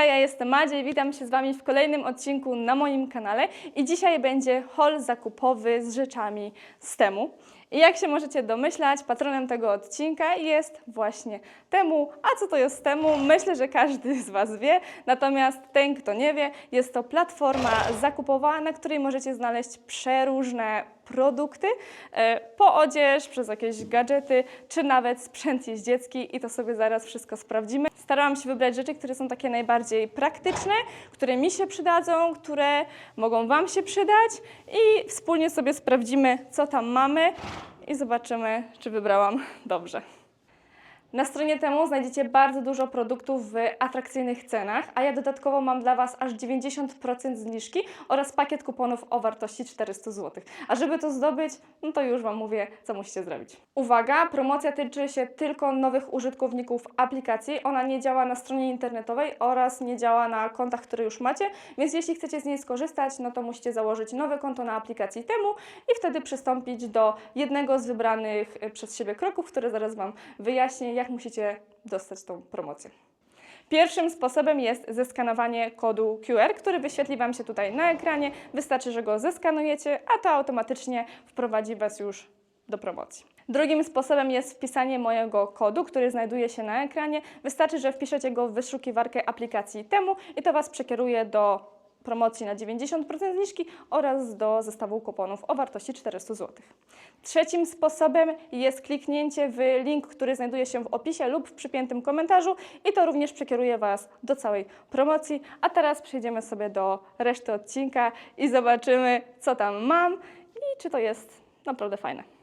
Hej, ja jestem Madzia i witam się z Wami w kolejnym odcinku na moim kanale. I dzisiaj będzie haul zakupowy z rzeczami z temu. I jak się możecie domyślać, patronem tego odcinka jest właśnie Temu. A co to jest Temu? Myślę, że każdy z Was wie. Natomiast ten, kto nie wie, jest to platforma zakupowa, na której możecie znaleźć przeróżne produkty, e, po odzież, przez jakieś gadżety, czy nawet sprzęt jeździecki i to sobie zaraz wszystko sprawdzimy. Starałam się wybrać rzeczy, które są takie najbardziej praktyczne, które mi się przydadzą, które mogą Wam się przydać i wspólnie sobie sprawdzimy, co tam mamy i zobaczymy, czy wybrałam dobrze. Na stronie temu znajdziecie bardzo dużo produktów w atrakcyjnych cenach, a ja dodatkowo mam dla Was aż 90% zniżki oraz pakiet kuponów o wartości 400 zł. A żeby to zdobyć, no to już Wam mówię, co musicie zrobić. Uwaga, promocja tyczy się tylko nowych użytkowników aplikacji. Ona nie działa na stronie internetowej oraz nie działa na kontach, które już macie, więc jeśli chcecie z niej skorzystać, no to musicie założyć nowe konto na aplikacji temu i wtedy przystąpić do jednego z wybranych y, przez siebie kroków, które zaraz Wam wyjaśnię, jak musicie dostać tą promocję. Pierwszym sposobem jest zeskanowanie kodu QR, który wyświetli Wam się tutaj na ekranie. Wystarczy, że go zeskanujecie, a to automatycznie wprowadzi Was już do promocji. Drugim sposobem jest wpisanie mojego kodu, który znajduje się na ekranie. Wystarczy, że wpiszecie go w wyszukiwarkę aplikacji temu i to Was przekieruje do promocji na 90% zniżki oraz do zestawu kuponów o wartości 400 zł. Trzecim sposobem jest kliknięcie w link, który znajduje się w opisie lub w przypiętym komentarzu i to również przekieruje Was do całej promocji. A teraz przejdziemy sobie do reszty odcinka i zobaczymy, co tam mam i czy to jest naprawdę fajne.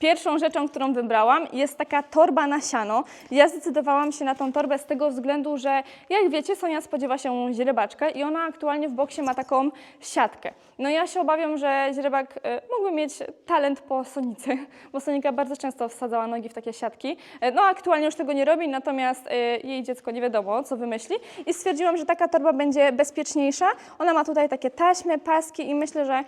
Pierwszą rzeczą, którą wybrałam, jest taka torba na siano. Ja zdecydowałam się na tą torbę z tego względu, że jak wiecie, Sonia spodziewa się źrebaczkę i ona aktualnie w boksie ma taką siatkę. No ja się obawiam, że źrebak y, mógłby mieć talent po Sonicy, bo Sonika bardzo często wsadzała nogi w takie siatki. Y, No aktualnie już tego nie robi, natomiast y, jej dziecko nie wiadomo, co wymyśli. I stwierdziłam, że taka torba będzie bezpieczniejsza. Ona ma tutaj takie taśmy, paski i myślę, że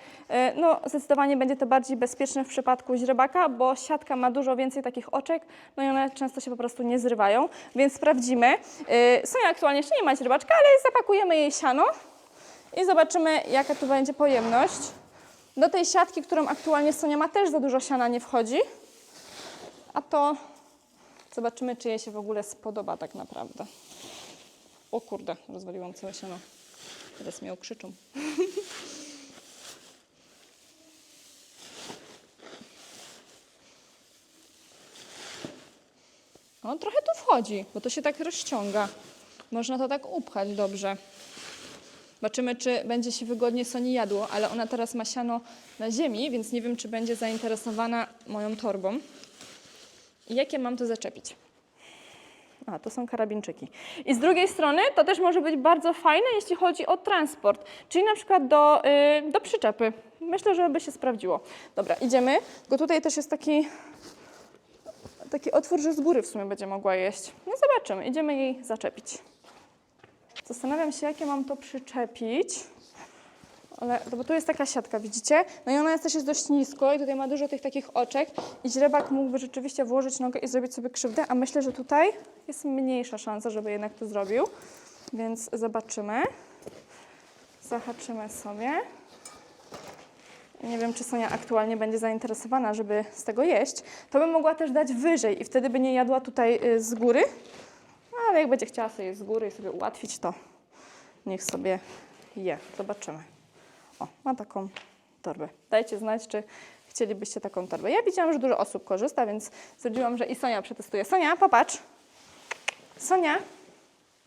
no, zdecydowanie będzie to bardziej bezpieczne w przypadku źrebaka, bo siatka ma dużo więcej takich oczek, no i one często się po prostu nie zrywają, więc sprawdzimy. Yy, Sonia aktualnie jeszcze nie ma źrebaczka, ale zapakujemy jej siano i zobaczymy, jaka tu będzie pojemność. Do tej siatki, którą aktualnie Sonia ma, też za dużo siana nie wchodzi, a to zobaczymy, czy jej się w ogóle spodoba tak naprawdę. O kurde, rozwaliłam całe siano. Teraz mnie okrzyczą. On trochę tu wchodzi, bo to się tak rozciąga. Można to tak upchać dobrze. Zobaczymy, czy będzie się wygodnie Soni jadło, ale ona teraz ma siano na ziemi, więc nie wiem, czy będzie zainteresowana moją torbą. I jakie mam tu zaczepić? A, to są karabinczyki. I z drugiej strony to też może być bardzo fajne, jeśli chodzi o transport, czyli na przykład do, y, do przyczepy. Myślę, że by się sprawdziło. Dobra, idziemy. Tylko tutaj też jest taki taki otwór, że z góry w sumie będzie mogła jeść. No zobaczymy, idziemy jej zaczepić. Zastanawiam się, jakie mam to przyczepić. Ale, no bo tu jest taka siatka, widzicie? No i ona jest też jest dość nisko i tutaj ma dużo tych takich oczek i źrebak mógłby rzeczywiście włożyć nogę i zrobić sobie krzywdę, a myślę, że tutaj jest mniejsza szansa, żeby jednak to zrobił. Więc zobaczymy. Zahaczymy sobie. Nie wiem, czy Sonia aktualnie będzie zainteresowana, żeby z tego jeść. To bym mogła też dać wyżej i wtedy by nie jadła tutaj y, z góry. No, ale jak będzie chciała sobie z góry i sobie ułatwić, to niech sobie je. Zobaczymy. O, ma taką torbę. Dajcie znać, czy chcielibyście taką torbę. Ja widziałam, że dużo osób korzysta, więc stwierdziłam, że i Sonia przetestuje. Sonia, popatrz. Sonia,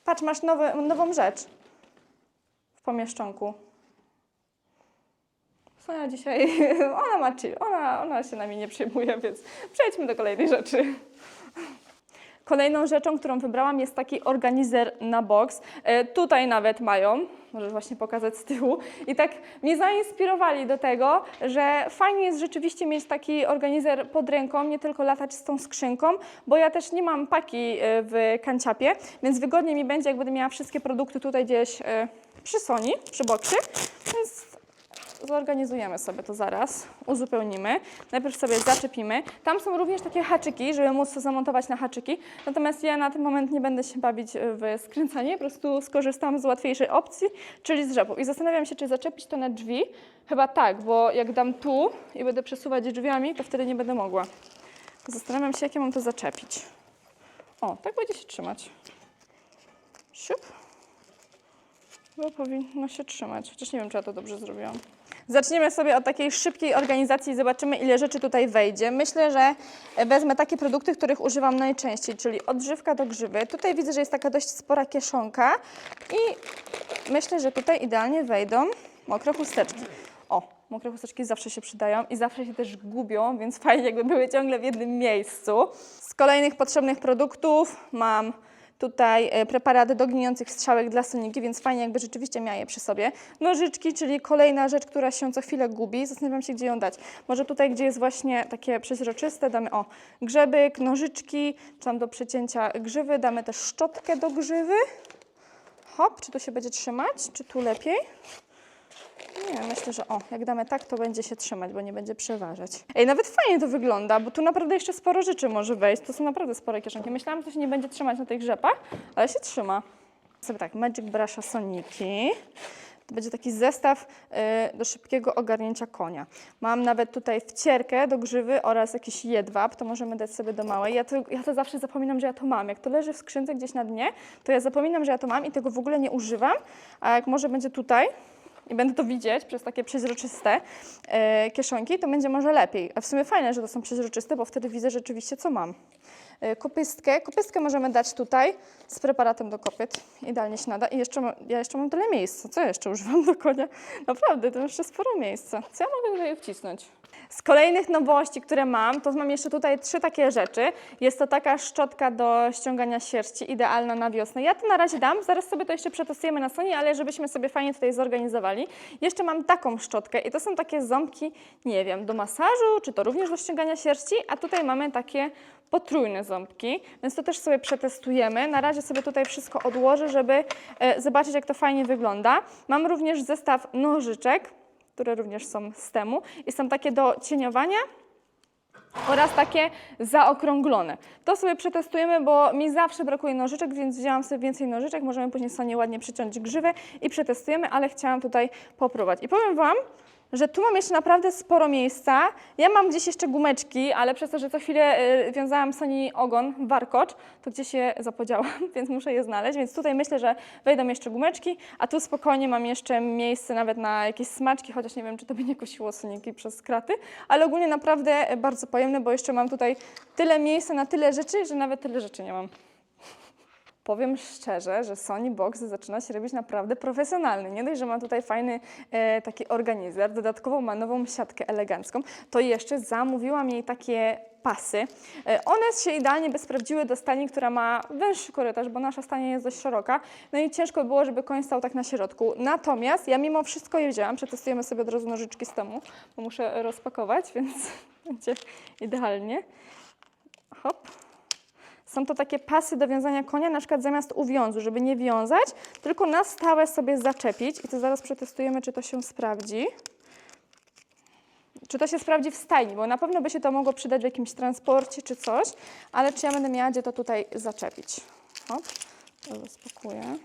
patrz, masz nowy, nową rzecz w pomieszczonku. Sonia dzisiaj, ona ma chill, ona, ona się nami nie przejmuje, więc przejdźmy do kolejnej rzeczy. Kolejną rzeczą, którą wybrałam jest taki organizer na box. E, tutaj nawet mają, możesz właśnie pokazać z tyłu. I tak mnie zainspirowali do tego, że fajnie jest rzeczywiście mieć taki organizer pod ręką, nie tylko latać z tą skrzynką, bo ja też nie mam paki e, w kanciapie, więc wygodnie mi będzie, jak będę miała wszystkie produkty tutaj gdzieś e, przy Sony, przy boksie. Więc zorganizujemy sobie to zaraz, uzupełnimy. Najpierw sobie zaczepimy. Tam są również takie haczyki, żeby móc to zamontować na haczyki. Natomiast ja na ten moment nie będę się bawić w skręcanie, po prostu skorzystam z łatwiejszej opcji, czyli z rzepu. I zastanawiam się, czy zaczepić to na drzwi. Chyba tak, bo jak dam tu i będę przesuwać drzwiami, to wtedy nie będę mogła. Zastanawiam się, jakie mam to zaczepić. O, tak będzie się trzymać. Siup. Bo powinno się trzymać, chociaż nie wiem, czy ja to dobrze zrobiłam. Zaczniemy sobie od takiej szybkiej organizacji i zobaczymy, ile rzeczy tutaj wejdzie. Myślę, że wezmę takie produkty, których używam najczęściej, czyli odżywka do grzywy. Tutaj widzę, że jest taka dość spora kieszonka i myślę, że tutaj idealnie wejdą mokre chusteczki. O, mokre chusteczki zawsze się przydają i zawsze się też gubią, więc fajnie jakby były ciągle w jednym miejscu. Z kolejnych potrzebnych produktów mam tutaj e, preparaty do gnijących strzałek dla soniki, więc fajnie jakby rzeczywiście miała je przy sobie. Nożyczki, czyli kolejna rzecz, która się co chwilę gubi. Zastanawiam się, gdzie ją dać. Może tutaj, gdzie jest właśnie takie przeźroczyste, damy o grzebyk, nożyczki, czy tam do przecięcia grzywy, damy też szczotkę do grzywy. Hop, czy tu się będzie trzymać, czy tu lepiej? Nie, myślę, że o, jak damy tak, to będzie się trzymać, bo nie będzie przeważać. Ej, nawet fajnie to wygląda, bo tu naprawdę jeszcze sporo rzeczy może wejść. To są naprawdę spore kieszonki. Myślałam, że to się nie będzie trzymać na tych rzepach, ale się trzyma. Sobie tak, Magic Brusha Soniki. To będzie taki zestaw y, do szybkiego ogarnięcia konia. Mam nawet tutaj wcierkę do grzywy oraz jakiś jedwab, to możemy dać sobie do małej. Ja to, ja to zawsze zapominam, że ja to mam. Jak to leży w skrzynce gdzieś na dnie, to ja zapominam, że ja to mam i tego w ogóle nie używam. A jak może będzie tutaj, i będę to widzieć przez takie przeźroczyste e, kieszonki, to będzie może lepiej. A w sumie fajne, że to są przeźroczyste, bo wtedy widzę rzeczywiście, co mam. E, kopystkę. Kopystkę możemy dać tutaj z preparatem do kopyt. Idealnie się nada. I jeszcze ja jeszcze mam tyle miejsca. Co jeszcze używam do konia? Naprawdę, to jeszcze sporo miejsca. Co ja mogę tutaj wcisnąć? Z kolejnych nowości, które mam, to mam jeszcze tutaj trzy takie rzeczy. Jest to taka szczotka do ściągania sierści, idealna na wiosnę. Ja to na razie dam, zaraz sobie to jeszcze przetestujemy na Sony, ale żebyśmy sobie fajnie tutaj zorganizowali. Jeszcze mam taką szczotkę i to są takie ząbki, nie wiem, do masażu, czy to również do ściągania sierści, a tutaj mamy takie potrójne ząbki, więc to też sobie przetestujemy. Na razie sobie tutaj wszystko odłożę, żeby e, zobaczyć, jak to fajnie wygląda. Mam również zestaw nożyczek, które również są z temu i są takie do cieniowania oraz takie zaokrąglone. To sobie przetestujemy, bo mi zawsze brakuje nożyczek, więc wzięłam sobie więcej nożyczek. Możemy później sobie ładnie przyciąć grzywę i przetestujemy, ale chciałam tutaj popróbować. I powiem Wam, że tu mam jeszcze naprawdę sporo miejsca. Ja mam gdzieś jeszcze gumeczki, ale przez to, że co chwilę y, wiązałam Soni ogon, warkocz, to gdzieś je zapodziałam, więc muszę je znaleźć. Więc tutaj myślę, że wejdą jeszcze gumeczki, a tu spokojnie mam jeszcze miejsce nawet na jakieś smaczki, chociaż nie wiem, czy to by nie kosiło Soniki przez kraty, ale ogólnie naprawdę bardzo pojemne, bo jeszcze mam tutaj tyle miejsca na tyle rzeczy, że nawet tyle rzeczy nie mam. Powiem szczerze, że Sony Box zaczyna się robić naprawdę profesjonalny. Nie dość, że ma tutaj fajny e, taki organizer, dodatkowo ma nową siatkę elegancką, to jeszcze zamówiłam jej takie pasy. E, one się idealnie by sprawdziły do stajni, która ma węższy korytarz, bo nasza stajnia jest dość szeroka, no i ciężko by było, żeby koń stał tak na środku. Natomiast ja mimo wszystko je wzięłam, przetestujemy sobie od razu nożyczki z temu, bo muszę rozpakować, więc będzie idealnie. Hop. Są to takie pasy do wiązania konia, na przykład zamiast uwiązu, żeby nie wiązać, tylko na stałe sobie zaczepić i to zaraz przetestujemy, czy to się sprawdzi. Czy to się sprawdzi w stajni, bo na pewno by się to mogło przydać w jakimś transporcie czy coś, ale czy ja będę miała gdzie to tutaj zaczepić. Hop, rozpakuję.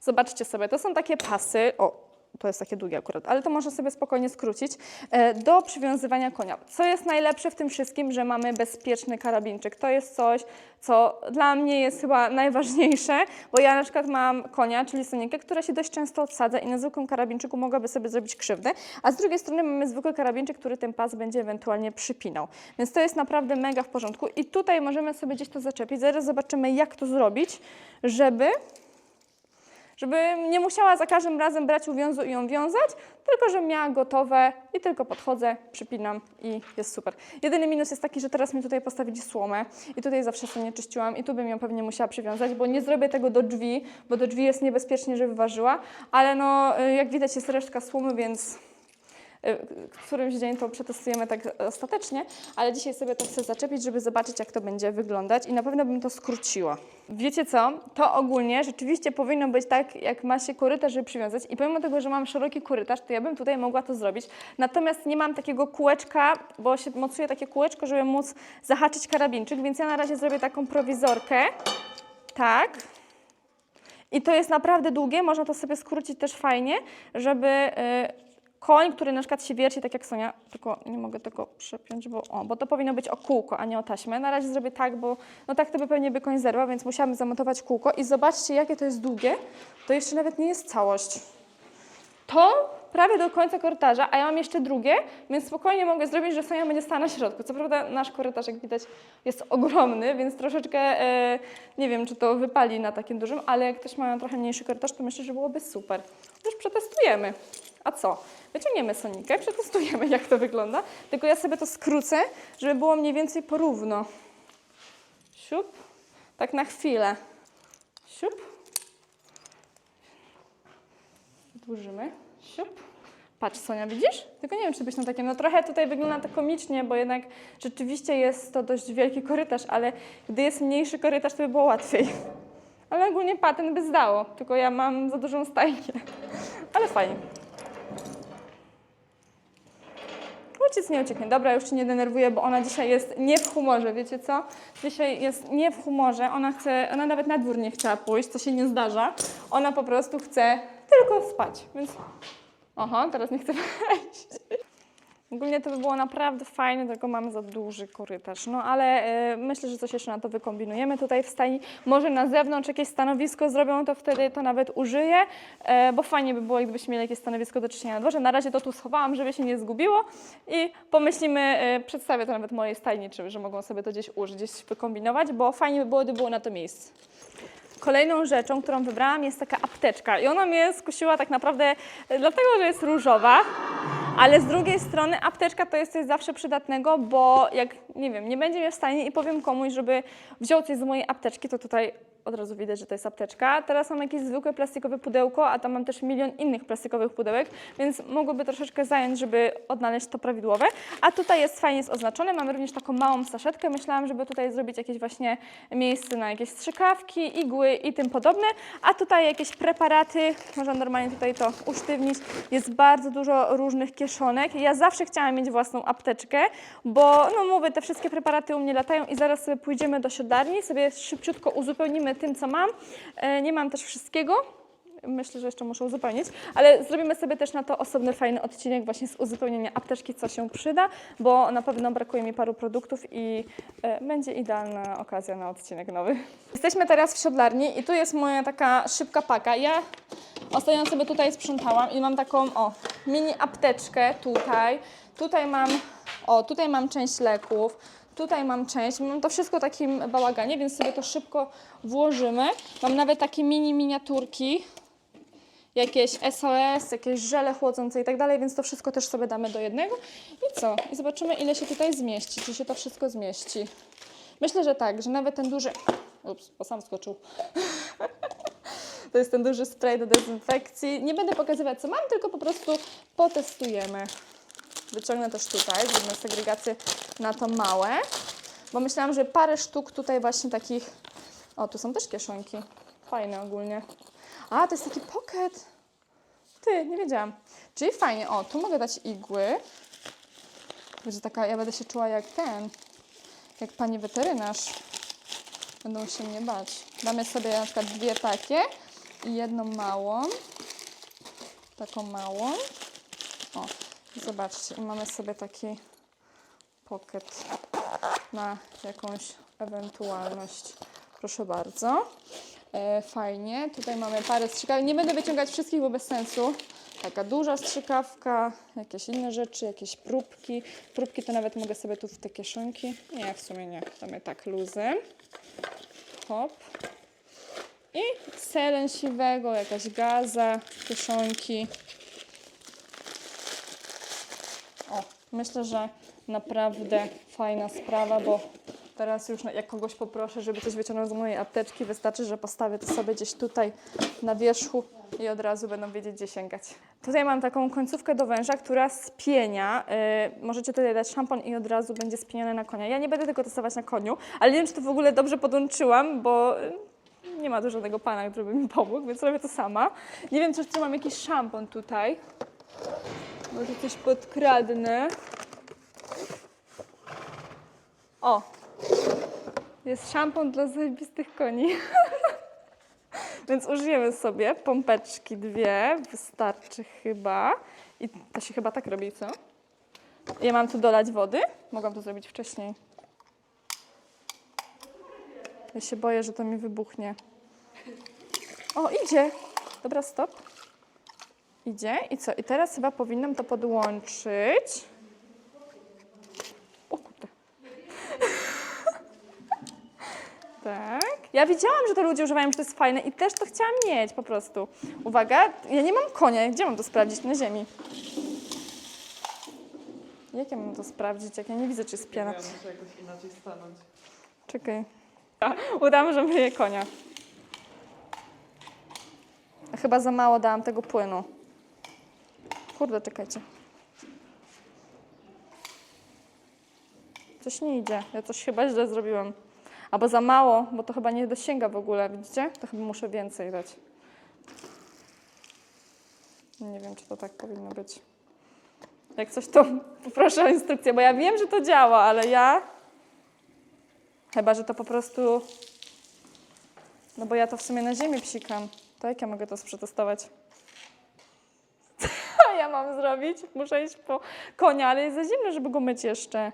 Zobaczcie sobie, to są takie pasy, o, to jest takie długie akurat, ale to można sobie spokojnie skrócić, e, do przywiązywania konia. Co jest najlepsze w tym wszystkim, że mamy bezpieczny karabinczyk. To jest coś, co dla mnie jest chyba najważniejsze, bo ja na przykład mam konia, czyli sonikę, która się dość często odsadza i na zwykłym karabinczyku mogłaby sobie zrobić krzywdę, a z drugiej strony mamy zwykły karabinczyk, który ten pas będzie ewentualnie przypinał. Więc to jest naprawdę mega w porządku i tutaj możemy sobie gdzieś to zaczepić. Zaraz zobaczymy, jak to zrobić, żeby żeby nie musiała za każdym razem brać uwiązu i ją wiązać, tylko że miała gotowe i tylko podchodzę, przypinam i jest super. Jedyny minus jest taki, że teraz mi tutaj postawili słomę i tutaj zawsze sobie nie czyściłam i tu bym ją pewnie musiała przywiązać, bo nie zrobię tego do drzwi, bo do drzwi jest niebezpiecznie, żeby ważyła, ale no y, jak widać jest resztka słomy, więc którymś dzień to przetestujemy tak ostatecznie, ale dzisiaj sobie to chcę zaczepić, żeby zobaczyć, jak to będzie wyglądać i na pewno bym to skróciła. Wiecie co? To ogólnie rzeczywiście powinno być tak, jak ma się korytarz, żeby przywiązać i pomimo tego, że mam szeroki korytarz, to ja bym tutaj mogła to zrobić. Natomiast nie mam takiego kółeczka, bo się mocuje takie kółeczko, żeby móc zahaczyć karabinczyk, więc ja na razie zrobię taką prowizorkę. Tak. I to jest naprawdę długie, można to sobie skrócić też fajnie, żeby y, koń, który na przykład się wierci, tak jak Sonia, tylko nie mogę tego przepiąć, bo, o, bo to powinno być o kółko, a nie o taśmę. Na razie zrobię tak, bo no tak to by pewnie by koń zerwał, więc musiałabym zamontować kółko i zobaczcie, jakie to jest długie. To jeszcze nawet nie jest całość. To prawie do końca korytarza, a ja mam jeszcze drugie, więc spokojnie mogę zrobić, że Sonia będzie stała na środku. Co prawda nasz korytarz, jak widać, jest ogromny, więc troszeczkę e, nie wiem, czy to wypali na takim dużym, ale jak ktoś ma trochę mniejszy korytarz, to myślę, że byłoby super. Już przetestujemy. A co? Wyciągniemy Sonikę, przetestujemy, jak to wygląda. Tylko ja sobie to skrócę, żeby było mniej więcej porówno. Siup. Tak na chwilę. Siup. Wydłużymy. Siup. Patrz, Sonia, widzisz? Tylko nie wiem, czy byś na takie. No trochę tutaj wygląda to komicznie, bo jednak rzeczywiście jest to dość wielki korytarz, ale gdy jest mniejszy korytarz, to by było łatwiej. Ale ogólnie patent by zdało, tylko ja mam za dużą stajnię. Ale fajnie. Ojciec nie ucieknie. Dobra, już Cię nie denerwuję, bo ona dzisiaj jest nie w humorze, wiecie co? Dzisiaj jest nie w humorze. Ona chce, ona nawet na dwór nie chciała pójść, co się nie zdarza. Ona po prostu chce tylko spać, więc... Aha, teraz nie chce wejść. Ogólnie to by było naprawdę fajne, tylko mamy za duży korytarz. No ale e, myślę, że coś jeszcze na to wykombinujemy tutaj w stajni. Może na zewnątrz jakieś stanowisko zrobią, to wtedy to nawet użyję, e, bo fajnie by było, gdybyśmy mieli jakieś stanowisko do czyszczenia na dworze. Na razie to tu schowałam, żeby się nie zgubiło i pomyślimy, e, przedstawię to nawet mojej stajni, czy, że mogą sobie to gdzieś użyć, gdzieś wykombinować, bo fajnie by było, gdyby było na to miejsce. Kolejną rzeczą, którą wybrałam jest taka apteczka i ona mnie skusiła tak naprawdę dlatego, że jest różowa, ale z drugiej strony apteczka to jest coś zawsze przydatnego, bo jak, nie wiem, nie będzie mnie w stanie i powiem komuś, żeby wziął coś z mojej apteczki, to tutaj od razu widać, że to jest apteczka. Teraz mam jakieś zwykłe plastikowe pudełko, a tam mam też milion innych plastikowych pudełek, więc mogłoby troszeczkę zająć, żeby odnaleźć to prawidłowe. A tutaj jest fajnie jest oznaczone. Mamy również taką małą saszetkę. Myślałam, żeby tutaj zrobić jakieś właśnie miejsce na jakieś strzykawki, igły i tym podobne. A tutaj jakieś preparaty, można normalnie tutaj to usztywnić. Jest bardzo dużo różnych kieszonek. Ja zawsze chciałam mieć własną apteczkę, bo no mówię, te wszystkie preparaty u mnie latają i zaraz sobie pójdziemy do siodlarni, sobie szybciutko uzupełnimy tym, co mam. E, nie mam też wszystkiego. Myślę, że jeszcze muszę uzupełnić, ale zrobimy sobie też na to osobny, fajny odcinek właśnie z uzupełnienia apteczki, co się przyda, bo na pewno brakuje mi paru produktów i e, będzie idealna okazja na odcinek nowy. Jesteśmy teraz w siodlarni i tu jest moja taka szybka paka. Ja ostatnio sobie tutaj sprzątałam i mam taką, o, mini apteczkę tutaj. Tutaj mam, o, tutaj mam część leków. Tutaj mam część, mam to wszystko w takim bałaganie, więc sobie to szybko włożymy. Mam nawet takie mini miniaturki, jakieś SOS, jakieś żele chłodzące i tak dalej, więc to wszystko też sobie damy do jednego. I co? I zobaczymy, ile się tutaj zmieści, czy się to wszystko zmieści. Myślę, że tak, że nawet ten duży... Ups, bo sam skoczył. To jest ten duży spray do dezynfekcji. Nie będę pokazywać, co mam, tylko po prostu potestujemy. Wyciągnę też tutaj, zrobimy segregację na to małe, bo myślałam, że parę sztuk tutaj właśnie takich... O, tu są też kieszonki. Fajne ogólnie. A, to jest taki pocket. Ty, nie wiedziałam. Czyli fajnie. O, tu mogę dać igły. Będzie taka, ja będę się czuła jak ten, jak pani weterynarz. Będą się mnie bać. Damy sobie na przykład dwie takie i jedną małą. Taką małą. O, zobaczcie. I mamy sobie taki pocket na jakąś ewentualność. Proszę bardzo. E, fajnie. Tutaj mamy parę strzykawek. Nie będę wyciągać wszystkich, bo bez sensu. Taka duża strzykawka, jakieś inne rzeczy, jakieś próbki. Próbki to nawet mogę sobie tu w te kieszonki. Nie, w sumie nie. Damy tak luzem. Hop. I selen siwego, jakaś gaza, kieszonki. O, myślę, że naprawdę fajna sprawa, bo teraz już jak kogoś poproszę, żeby coś wyciągnął z mojej apteczki, wystarczy, że postawię to sobie gdzieś tutaj na wierzchu i od razu będą wiedzieć, gdzie sięgać. Tutaj mam taką końcówkę do węża, która spienia. Yy, możecie tutaj dać szampon i od razu będzie spienione na konia. Ja nie będę tego testować na koniu, ale nie wiem, czy to w ogóle dobrze podłączyłam, bo yy, nie ma tu żadnego pana, który by mi pomógł, więc robię to sama. Nie wiem, czy, czy mam jakiś szampon tutaj. Może coś podkradnę. O! Jest szampon dla zajebistych koni. Więc użyjemy sobie pompeczki dwie, wystarczy chyba. I to się chyba tak robi, co? Ja mam tu dolać wody? Mogłam to zrobić wcześniej. Ja się boję, że to mi wybuchnie. O, idzie! Dobra, stop. Idzie. I co? I teraz chyba powinnam to podłączyć. O kurde. Tak. Ja widziałam, że to ludzie używają, że to jest fajne i też to chciałam mieć po prostu. Uwaga, ja nie mam konia. Gdzie mam to sprawdzić? Na ziemi. Jak ja mam to sprawdzić, jak ja nie widzę, czy jest piana? Ja muszę jakoś inaczej stanąć. Czekaj. Udam, że myję konia. Chyba za mało dałam tego płynu. Kurde, czekajcie. Coś nie idzie. Ja coś chyba źle zrobiłam. Albo za mało, bo to chyba nie dosięga w ogóle, widzicie? To chyba muszę więcej dać. Nie wiem, czy to tak powinno być. Jak coś, to poproszę o instrukcję, bo ja wiem, że to działa, ale ja... Chyba, że to po prostu... No bo ja to w sumie na ziemi psikam. To jak ja mogę to przetestować? Co ja mam zrobić? Muszę iść po konia, ale jest za zimno, żeby go myć jeszcze.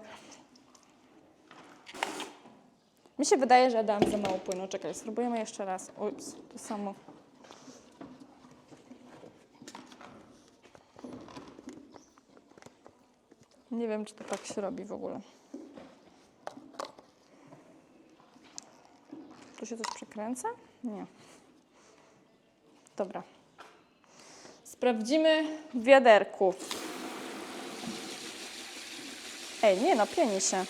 Mi się wydaje, że dałam za mało płynu. Czekaj, spróbujemy jeszcze raz. Ups, to samo. Nie wiem, czy to tak się robi w ogóle. Tu się coś przekręca? Nie. Dobra. Sprawdzimy w wiaderku. Ej, nie no, pieni się.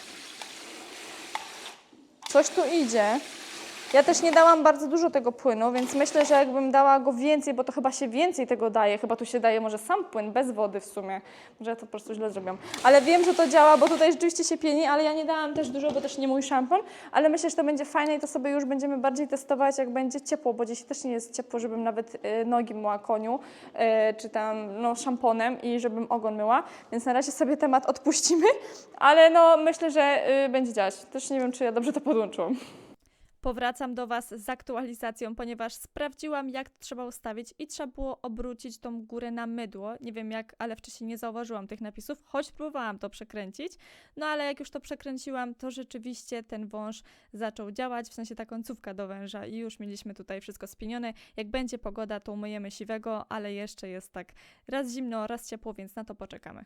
Coś tu idzie. Ja też nie dałam bardzo dużo tego płynu, więc myślę, że jakbym dała go więcej, bo to chyba się więcej tego daje, chyba tu się daje może sam płyn, bez wody w sumie. Może ja to po prostu źle zrobiłam. Ale wiem, że to działa, bo tutaj rzeczywiście się pieni, ale ja nie dałam też dużo, bo też nie mój szampon, ale myślę, że to będzie fajne i to sobie już będziemy bardziej testować, jak będzie ciepło, bo dzisiaj też nie jest ciepło, żebym nawet y, nogi myła koniu, y, czy tam no, szamponem i żebym ogon myła, więc na razie sobie temat odpuścimy, ale no myślę, że y, będzie działać. Też nie wiem, czy ja dobrze to podłączyłam. Powracam do Was z aktualizacją, ponieważ sprawdziłam, jak trzeba ustawić i trzeba było obrócić tą górę na mydło. Nie wiem jak, ale wcześniej nie zauważyłam tych napisów, choć próbowałam to przekręcić. No ale jak już to przekręciłam, to rzeczywiście ten wąż zaczął działać, w sensie ta końcówka do węża i już mieliśmy tutaj wszystko spienione. Jak będzie pogoda, to umyjemy siwego, ale jeszcze jest tak raz zimno, raz ciepło, więc na to poczekamy.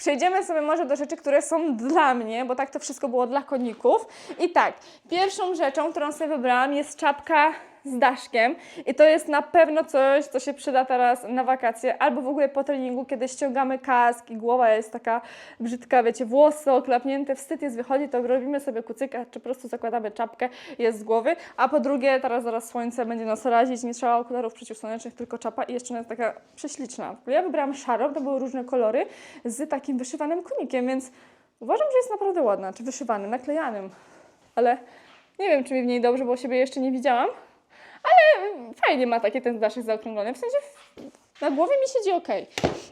Przejdziemy sobie może do rzeczy, które są dla mnie, bo tak to wszystko było dla koników. I tak, pierwszą rzeczą, którą sobie wybrałam jest czapka z daszkiem i to jest na pewno coś, co się przyda teraz na wakacje albo w ogóle po treningu, kiedy ściągamy kask i głowa jest taka brzydka, wiecie, włosy oklapnięte, wstyd jest wychodzi, to robimy sobie kucyka, czy po prostu zakładamy czapkę, jest z głowy, a po drugie, teraz zaraz słońce będzie nas razić, nie trzeba okularów przeciwsłonecznych, tylko czapa i jeszcze ona jest taka prześliczna. Ja wybrałam szarą, to były różne kolory z takim wyszywanym konikiem, więc uważam, że jest naprawdę ładna, czy wyszywanym, naklejanym, ale nie wiem, czy mi w niej dobrze, bo siebie jeszcze nie widziałam, ale fajnie ma takie ten daszek zaokrąglony, w sensie na głowie mi siedzi ok.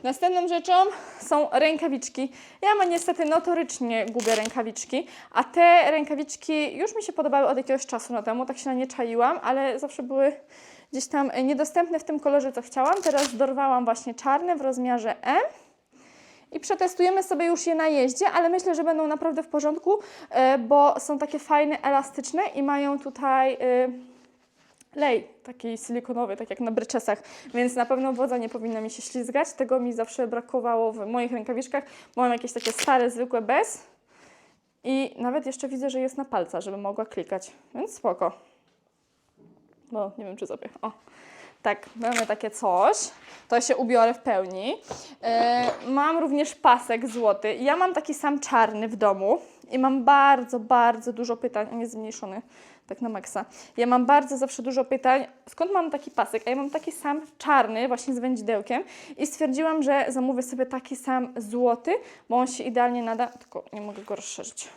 Następną rzeczą są rękawiczki. Ja ma niestety notorycznie gubię rękawiczki, a te rękawiczki już mi się podobały od jakiegoś czasu na temu, tak się na nie czaiłam, ale zawsze były gdzieś tam niedostępne w tym kolorze, co chciałam. Teraz dorwałam właśnie czarne w rozmiarze M. I przetestujemy sobie już je na jeździe, ale myślę, że będą naprawdę w porządku, e, bo są takie fajne, elastyczne i mają tutaj e, lej taki silikonowy, tak jak na bryczesach, więc na pewno wodza nie powinna mi się ślizgać. Tego mi zawsze brakowało w moich rękawiczkach. bo Mam jakieś takie stare, zwykłe bez i nawet jeszcze widzę, że jest na palca, żeby mogła klikać, więc spoko. No, nie wiem, czy sobie. O. Tak, mamy takie coś. To się ubiorę w pełni. E, mam również pasek złoty. Ja mam taki sam czarny w domu i mam bardzo, bardzo dużo pytań. On jest zmniejszony. Tak na maksa. Ja mam bardzo zawsze dużo pytań, skąd mam taki pasek, a ja mam taki sam czarny, właśnie z wędzidełkiem i stwierdziłam, że zamówię sobie taki sam złoty, bo on się idealnie nada, tylko nie mogę go rozszerzyć.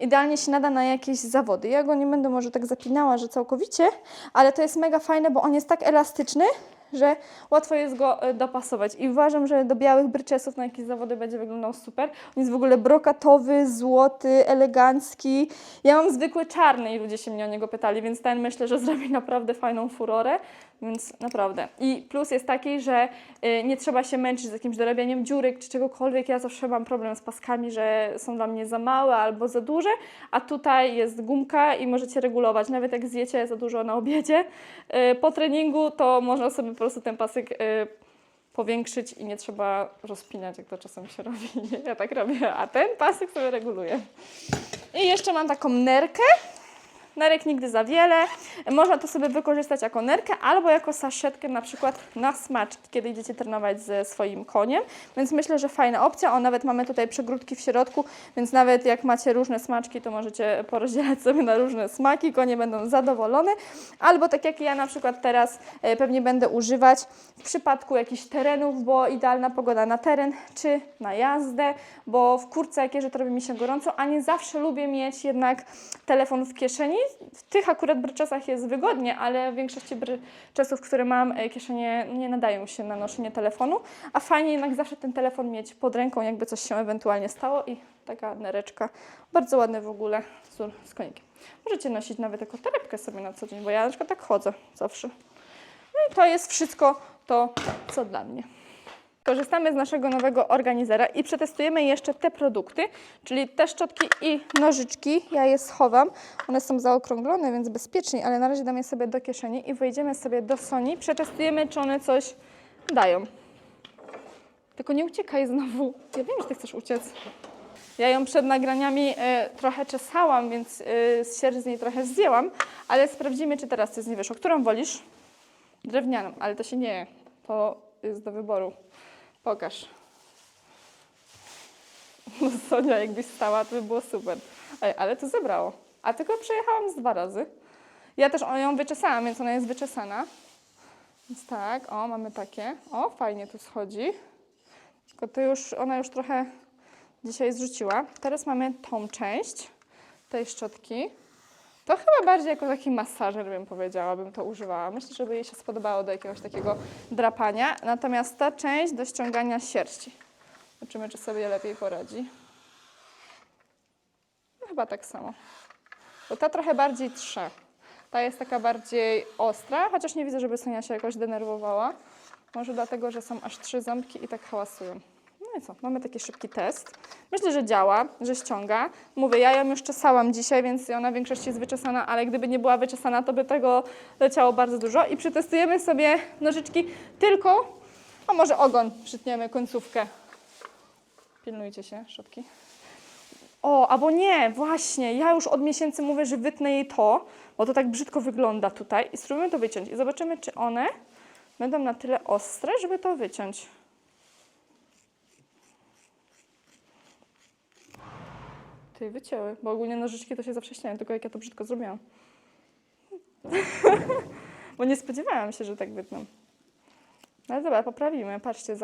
Idealnie się nada na jakieś zawody. Ja go nie będę może tak zapinała, że całkowicie, ale to jest mega fajne, bo on jest tak elastyczny, że łatwo jest go e, dopasować. I uważam, że do białych bryczesów na jakieś zawody będzie wyglądał super. On jest w ogóle brokatowy, złoty, elegancki. Ja mam zwykły czarny i ludzie się mnie o niego pytali, więc ten myślę, że zrobi naprawdę fajną furorę. Więc naprawdę. I plus jest taki, że y, nie trzeba się męczyć z jakimś dorabianiem dziurek czy czegokolwiek. Ja zawsze mam problem z paskami, że są dla mnie za małe albo za duże, a tutaj jest gumka i możecie regulować. Nawet jak zjecie za dużo na obiedzie, y, po treningu to można sobie prostu ten pasek y, powiększyć i nie trzeba rozpinać, jak to czasem się robi. Ja tak robię, a ten pasek sobie reguluję. I jeszcze mam taką nerkę. Nerek nigdy za wiele. Można to sobie wykorzystać jako nerkę albo jako saszetkę na przykład na smaczki, kiedy idziecie trenować ze swoim koniem. Więc myślę, że fajna opcja. O, nawet mamy tutaj przegródki w środku, więc nawet jak macie różne smaczki, to możecie porozdzielać sobie na różne smaki. Konie będą zadowolone. Albo tak jak ja na przykład teraz e, pewnie będę używać w przypadku jakichś terenów, bo idealna pogoda na teren, czy na jazdę, bo w kurce jak jeżdżę, to robi mi się gorąco, a nie zawsze lubię mieć jednak telefon w kieszeni. W tych akurat bryczesach jest wygodnie, ale w większości bryczesów, które mam, e, kieszenie nie nadają się na noszenie telefonu, a fajnie jednak zawsze ten telefon mieć pod ręką, jakby coś się ewentualnie stało i taka nereczka, bardzo ładny w ogóle wzór z konikiem. Możecie nosić nawet jako torebkę sobie na co dzień, bo ja na przykład tak chodzę zawsze. No i to jest wszystko to, co dla mnie. Korzystamy z naszego nowego organizera i przetestujemy jeszcze te produkty, czyli te szczotki i nożyczki. Ja je schowam. One są zaokrąglone, więc bezpiecznie, ale na razie dam je sobie do kieszeni i wejdziemy sobie do Sony. Przetestujemy, czy one coś dają. Tylko nie uciekaj znowu. Ja wiem, że ty chcesz uciec. Ja ją przed nagraniami e, trochę czesałam, więc e, sierść z niej trochę zdjęłam, ale sprawdzimy, czy teraz coś z niej wyszło. Którą wolisz? Drewnianą, ale to się nie je. To jest do wyboru. Pokaż. No Sonia, jakbyś stała, to by było super. Ej, ale to zebrało. A tylko przejechałam z dwa razy. Ja też ją wyczesałam, więc ona jest wyczesana. Więc tak, o, mamy takie. O, fajnie tu schodzi. Tylko to już, ona już trochę dzisiaj zrzuciła. Teraz mamy tą część tej szczotki. To chyba bardziej jako taki masażer bym powiedziała, bym to używała. Myślę, że by jej się spodobało do jakiegoś takiego drapania. Natomiast ta część do ściągania sierści. Zobaczymy, czy sobie lepiej poradzi. No, chyba tak samo. Bo ta trochę bardziej trze. Ta jest taka bardziej ostra, chociaż nie widzę, żeby Sonia się jakoś denerwowała. Może dlatego, że są aż trzy ząbki i tak hałasują. I co, mamy taki szybki test. Myślę, że działa, że ściąga. Mówię, ja ją już czesałam dzisiaj, więc ona w większości jest wyczesana, ale gdyby nie była wyczesana, to by tego leciało bardzo dużo. I przetestujemy sobie nożyczki tylko, a może ogon przytniemy, końcówkę. Pilnujcie się, szczotki. O, albo nie, właśnie, ja już od miesięcy mówię, że wytnę jej to, bo to tak brzydko wygląda tutaj i spróbujemy to wyciąć i zobaczymy, czy one będą na tyle ostre, żeby to wyciąć. Ty wycięły, bo ogólnie nożyczki to się zawsze śniają, tylko jak ja to brzydko zrobiłam. bo nie spodziewałam się, że tak wytną. No dobra, poprawimy. Patrzcie,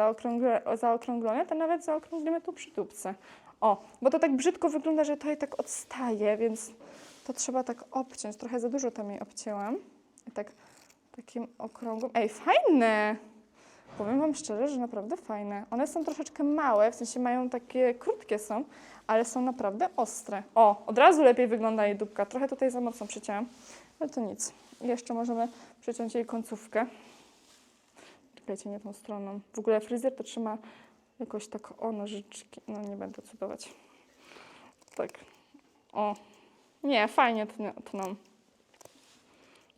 zaokrąglone, to nawet zaokrąglimy tu przy dupce. O, bo to tak brzydko wygląda, że to jej tak odstaje, więc to trzeba tak obciąć. Trochę za dużo tam jej obcięłam. I tak takim okrągłym. Ej, fajne! Powiem Wam szczerze, że naprawdę fajne. One są troszeczkę małe, w sensie mają takie krótkie są, ale są naprawdę ostre. O, od razu lepiej wygląda jej dupka. Trochę tutaj za mocno przycięłam, ale to nic. Jeszcze możemy przyciąć jej końcówkę. Czekajcie, nie tą stroną. W ogóle fryzjer to trzyma jakoś tak o nożyczki. No nie będę cudować. Tak. O. Nie, fajnie tną.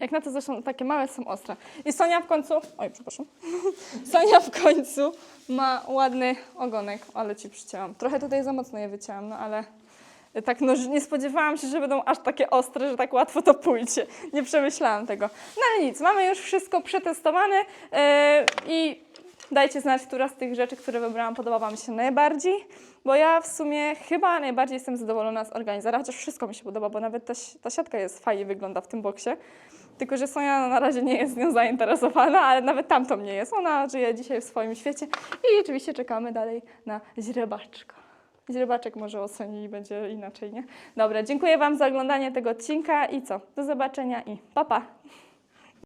Jak na to zresztą takie małe są ostre. I Sonia w końcu, oj przepraszam, Sonia w końcu ma ładny ogonek, ale ci przycięłam. Trochę tutaj za mocno je wycięłam, no ale tak no, nie spodziewałam się, że będą aż takie ostre, że tak łatwo to pójdzie. Nie przemyślałam tego. No ale nic, mamy już wszystko przetestowane yy, i Dajcie znać, która z tych rzeczy, które wybrałam, podoba Wam się najbardziej, bo ja w sumie chyba najbardziej jestem zadowolona z organizera, chociaż wszystko mi się podoba, bo nawet ta, ta siatka jest fajnie wygląda w tym boksie. Tylko, że Sonia na razie nie jest nią zainteresowana, ale nawet tamto nie jest. Ona żyje dzisiaj w swoim świecie i oczywiście czekamy dalej na źrebaczka. Źrebaczek może oceni będzie inaczej, nie? Dobra, dziękuję Wam za oglądanie tego odcinka i co? Do zobaczenia i pa pa!